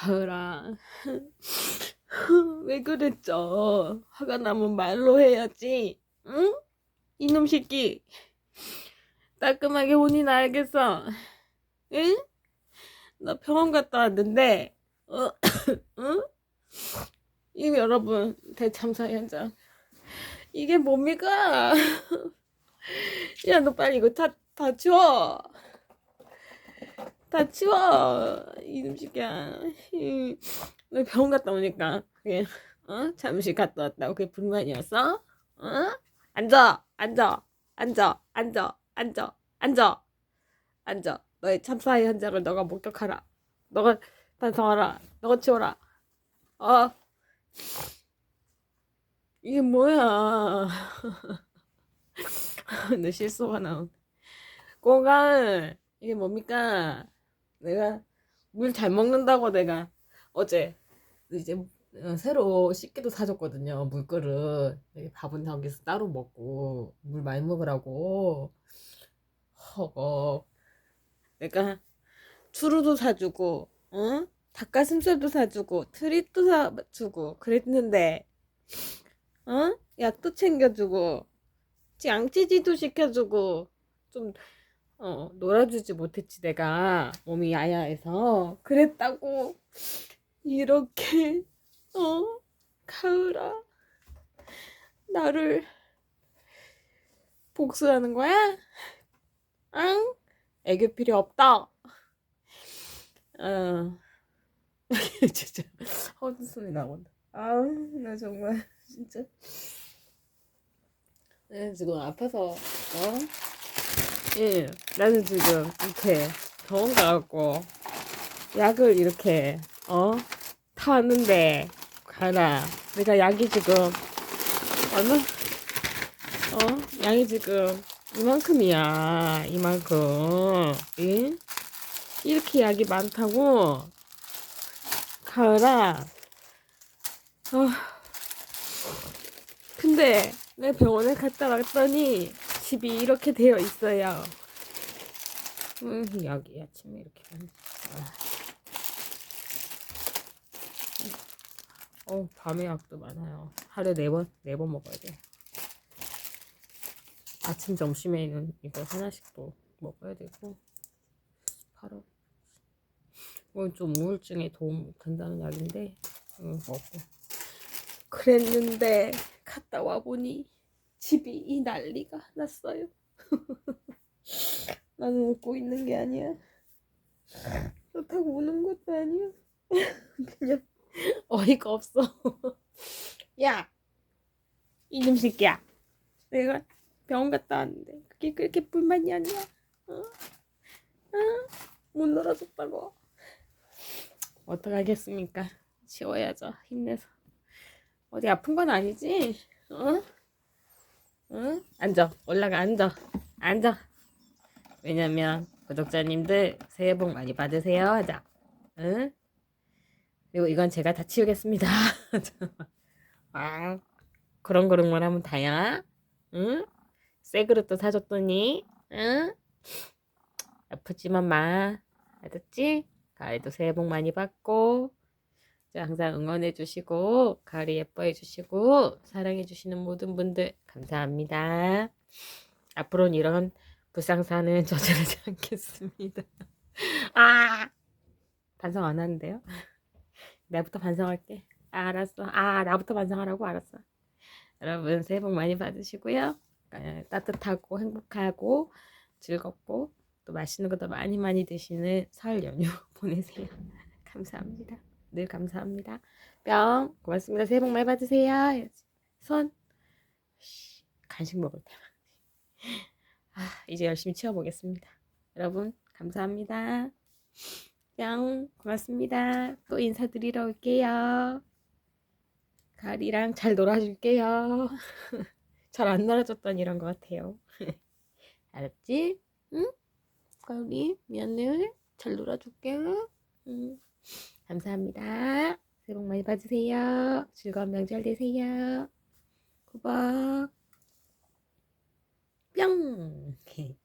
가을아. 왜 그랬죠? 화가 나면 말로 해야지. 응? 이놈 새끼. 따끔하게 혼이 나야겠어. 응? 나 병원 갔다 왔는데, 어, 응? 이 여러분, 대참사 현장. 이게 뭡니까? 야, 너 빨리 이거 다, 다 치워. 다 치워. 이놈 새끼야. 이, 너 병원 갔다 오니까, 그게, 어? 잠시 갔다 왔다고 그게 불만이었어? 어? 앉아! 앉아! 앉아! 앉아! 앉아! 앉아! 앉아! 너의 참사의 현장을 너가 목격하라. 너가 반성하라. 너가 치워라. 어? 이게 뭐야? 너 실수가 나온. 꼬가 이게 뭡니까? 내가 물 잘 먹는다고 내가 어제 이제 어, 새로 씻기도 사줬거든요. 물그릇. 밥은 저기서 따로 먹고 물 많이 먹으라고. 허걱. 내가 추루도 사주고, 어? 닭가슴살도 사주고, 트릿도 사주고, 그랬는데, 어? 약도 챙겨주고, 양치지도 시켜주고, 좀, 어, 놀아주지 못했지, 내가. 몸이 야야해서. 그랬다고, 이렇게, 어? 가을아. 나를 복수하는 거야? 응? 애교 필요 없다. 어. 진짜 소리 나온다. 아우 나 정말 진짜. 내가 지금 아파서 어? 예, 나는 지금 이렇게 병원 가갖고 약을 이렇게 어 타왔는데 가라. 내가 약이 지금 얼마? 어 양이 지금 이만큼이야 이만큼. 예? 이렇게 약이 많다고 가을아 어, 근데 내 병원에 갔다 왔더니 집이 이렇게 되어 있어요. 음, 약이 아침에 이렇게. 어, 밤에 약도 많아요. 하루에 네 번 네 번 먹어야 돼. 아침 점심에는 이거 하나씩 또 먹어야 되고 바로. 이건 좀 우울증에 도움 된다는 약인데 응, 먹고. 그랬는데 갔다 와 보니 집이 이 난리가 났어요. 나는 웃고 있는 게 아니야. 그렇다고 우는 것도 아니야. 그냥 어이가 없어. 야, 이놈 새끼야. 내가 병원 갔다 왔는데 그게 그렇게 불만이 아니야. 어? 어? 못 놀아줬다고. 어떡하겠습니까? 지워야죠. 힘내서. 어디 아픈 건 아니지? 어? 응? 앉아. 올라가 앉아. 앉아. 왜냐면 구독자님들 새해 복 많이 받으세요. 하자. 응? 그리고 이건 제가 다 치우겠습니다. 아, 그런 그런 하면 다야. 응? 새 그릇도 사줬더니, 응? 아프지만 마. 알았지? 가을도 새해 복 많이 받고 항상 응원해 주시고 가을이 예뻐해 주시고 사랑해 주시는 모든 분들 감사합니다. 앞으로는 이런 불상사는 저지르지 않겠습니다. 아 반성 안 하는데요? 내부터 반성할게. 아, 알았어. 아 나부터 반성하라고 알았어. 여러분 새해 복 많이 받으시고요. 어, 따뜻하고 행복하고 즐겁고 또 맛있는 것도 많이 많이 드시는 설 연휴 보내세요. 감사합니다. 늘 감사합니다. 뿅. 고맙습니다. 새해 복 많이 받으세요. 손. 간식 먹을 때. 아, 이제 열심히 치워보겠습니다. 여러분, 감사합니다. 뿅. 고맙습니다. 또 인사드리러 올게요. 가을이랑 잘 놀아줄게요. 잘 안 놀아줬던 이런 것 같아요. 알았지? 응? 가을이, 미안해. 잘 놀아줄게. 응. 감사합니다. 새해 복 많이 받으세요. 즐거운 명절 되세요. 구박. 뿅.